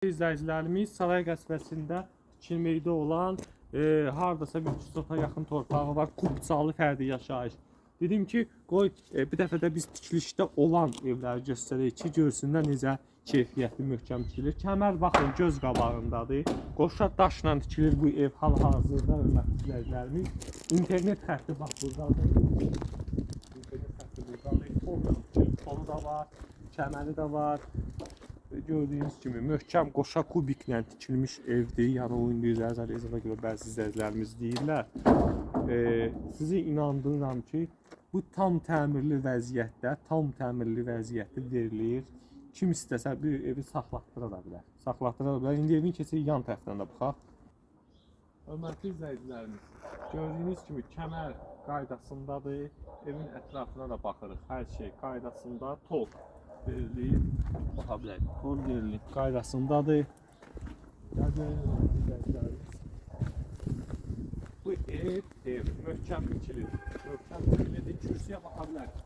İzləyicilərimiz Saray qəsbəsində tikilməkdə olan e, hardasa bir 300 yaxın torpağı var. Kubçalı fərdi yaşayış. Dedim ki, qoy e, bir dəfə də biz tikilişdə olan evləri göstərək ki, görsünlər necə keyfiyyətli, möhkəm tikilir. Kəmər baxın göz qabağındadır. Qoşa daşla tikilir bu ev hal-hazırda hörmətli izləyicilərimiz. İnternet xətti bax burdadır. İnternet xətti burdadır. Polu da var, kəməri də var. Gördüyünüz kimi möhkəm qoşa kubiklə tikilmiş evdir. Yəni o indi Zərzərizova görə bəzi izləyicilərimiz deyirlər. E, sizi inandırıram ki, bu tam təmirli vəziyyətdə, tam təmirli vəziyyətdə verilir. Kim istəsə bu evi saxlatdıra da bilər. Saxlatdıra da bilər. İndi evin keçir yan tərəfdən də baxaq. Hörmətli izləyicilərimiz, gördüyünüz kimi kəmər qaydasındadır. Evin ətrafına da baxırıq. Hər şey qaydasında, tol bilərik. Tol verilir. Qaydasındadır. Bu ev, ev möhkəm tikilir. Möhkəm tikilidir. Kürsüyə baxa bilərik.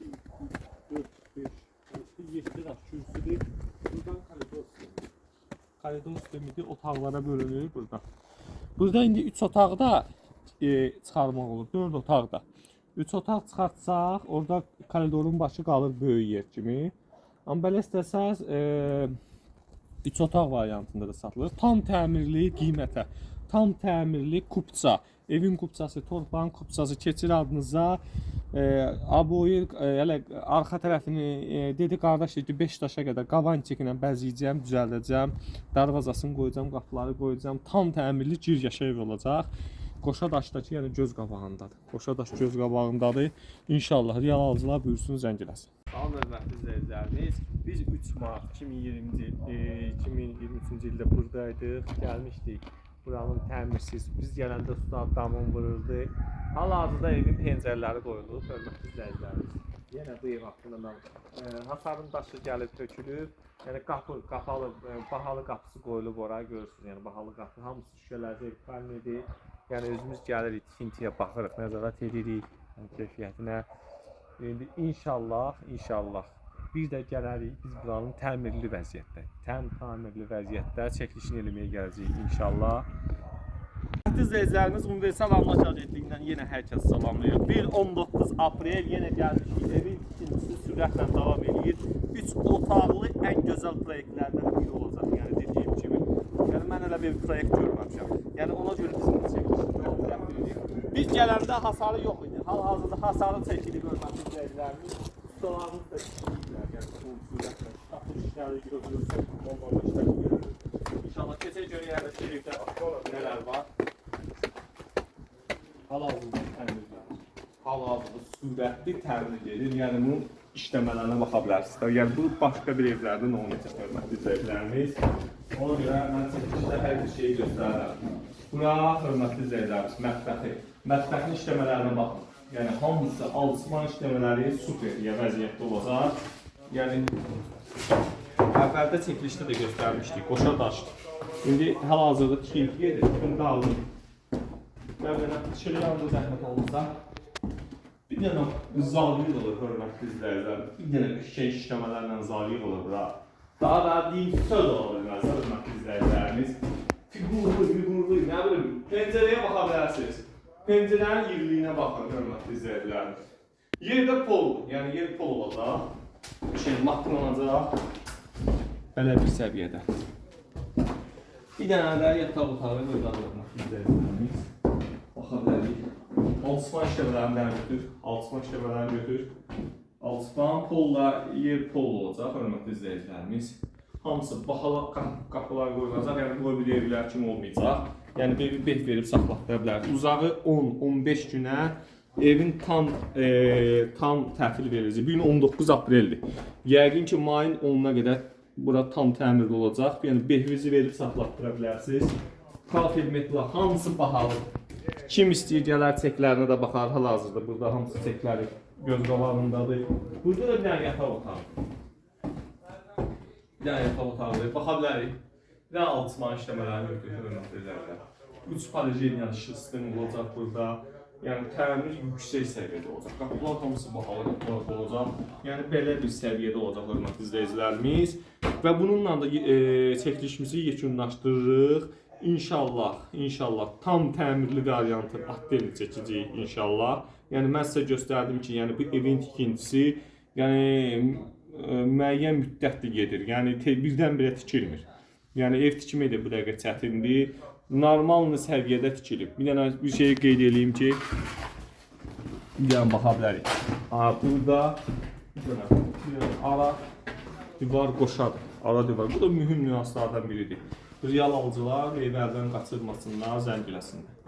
1, 2, 3, 4, 5, 6, 7 daş kürsüdür. Buradan koridor sistemidir. Koridor sistemidir. Otaqlara bölünür burada. Burada indi 3 otaqda e, çıxarmaq olur. 4 otaqda. 3 otaq çıxartsaq, orada koridorun başı qalır böyük yer kimi. Amma belə istəsəz, e, 3 otaq variantında da satılır. Tam təmirli qiymətə, tam təmirli kupça. Evin kupçası, torpağın kupçası keçir adınıza. E, aboyu e, elə arxa tərəfini e, dedi qardaş dedi 5 daşa qədər qavan çəkinə bəzəyəcəm, düzəldəcəm. Darvazasını qoyacam, qapıları qoyacam. Tam təmirli giryaşa ev olacaq. Qoşa daşdakı yəni göz qabağındadır. Qoşa daş göz qabağındadır. İnşallah real alıcılar buyursun zəng eləsin. Salam hörmətli izləyicilərimiz. Biz 3 mart 2020-ci e, 2023-cü ildə burdaydıq. Gəlmişdik. Buranın təmirsiz. Biz gələndə ustad damın vururdu. Hal-hazırda evin pəncərələri qoyulub. Hörmətli izləyicilərimiz. Yenə bu ev haqqında. E, hasarın daşı gəlib tökülüb. Yəni qapı, qapalı, e, bahalı qapısı qoyulub ora görürsünüz. Yəni bahalı qapı hamısı şüşələrdə qalmadı. Yəni özümüz gəlirik, tikintiyə baxırıq, nəzarət edirik yəni, keyfiyyətinə. İndi inşallah, inşallah bir də gələrik biz buranın təmirli vəziyyətdə, təm təmirli vəziyyətdə çəkilişini eləməyə gələcəyik inşallah. Hörmətli izləyicilərimiz Universal Amlak Agentliyindən yenə hər kəs salamlayır. 1-19 aprel yenə gəlmişik. Evin tikintisi sürətlə davam edir. 3 otaqlı ən gözəl proyektlərdən biri olacaq. Yəni dediyim kimi. Yəni mən elə bir proyekt görməmişəm. Yəni ona görə bizim də çəkilişimiz. Biz gələndə hasarı yox idi. Hal-hazırda hasarı çəkilib hörmətli izləyicilərimiz. Ustalarımız da işləyirlər. Yəni bu sürətlə tapış işləri görürsünüz. Normal işlər görürük. İnşallah keçək görə yerləşdirikdə nələr var. Hal-hazırda təmirlər. Hal-hazırda sürətli təmir edir. Yəni bunun işləmələrinə baxa bilərsiniz. Yəni bu başqa bir evlərdə nə olacaq hörmətli izləyicilərimiz. Ona görə mən çəkilişdə hər bir şeyi göstərirəm. Bura hörmətli izləyicilərimiz mətbəxi. Mətbəxin işləmələrinə baxın. Yəni hamısı alçıpan işləmələri super ya vəziyyətdə olacaq. Yəni əvvəldə çəkilişdə də göstərmişdik. Qoşa daşdır. İndi hal-hazırda tikinti gedir. Bunu da aldım. Belə şöyle yanında zəhmət olmasa dənə zaliyik olur hörmətli izləyicilər. Dənə qəşəng işləmələrlə zaliyik olur bura. Daha da deyim söz ola bilməz hörmətli izləyicilərimiz. Figurlu, figurlu, nə bilim, pəncərəyə baxa bilərsiniz. Pəncərənin irliyinə baxın hörmətli izləyicilərimiz. Yerdə pol, yəni yer pol olacaq. Şey, makronacaq. Belə bir səviyyədə. Bir dənə də yataq otağı burada hörmətli izləyicilərimiz. Baxa bilərik. Alçıpan işləmələrindən götür, alçıpan işləmələrini götür. Alçıpan polla yer pol olacaq, hörmətli izləyicilərimiz. Hamısı bahalı qap- qapılar qoyulacaq, yəni qoy bir evlər kimi olmayacaq. Yəni bir beh verib saxlatdıra bilər. Uzağı 10-15 günə evin tam e, tam təhvil veriləcək. Bu gün 19 apreldir. Yəqin ki mayın 10-una qədər bura tam təmirli olacaq. Yəni behvizi verib saxlatdıra bilərsiniz. Kafir metla hamısı bahalı. Kim istəyir gələr çeklərinə də baxar hal-hazırda. Burada hamısı çekləri göz qabağındadır. Burada da bir dənə yataq otağı. Bir dənə yataq otağı. Baxa bilərik. Bir dənə altıman işləmələrini üzrə. 3 parajen yəni işıq sistemi olacaq burada. Yəni təmir yüksək səviyyədə olacaq. Qapılar hamısı bahalı qapılar olacaq. Yəni belə bir səviyyədə olacaq hörmətli izləyicilərimiz və bununla da e, çəkilişimizi yekunlaşdırırıq. İnşallah, inşallah tam təmirli variantı atdelini çəkəcəyik inşallah. Yəni mən sizə göstərdim ki, yəni bu evin tikintisi yəni e, müəyyən müddətli gedir. Yəni birdən-birə tikilmir. Yəni ev tikimi də bu dəqiqə çətindir. Normal səviyyədə tikilib. Bir dənə bir şey qeyd edeyim ki, dənə baxa bilərik. Ha, burada bir dənə ara divar qoşadır. Ara divar. Bu da mühüm nüanslardan biridir. Rial alıcılar meyvə əldən qaçırmasınlar, zəng eləsinlər.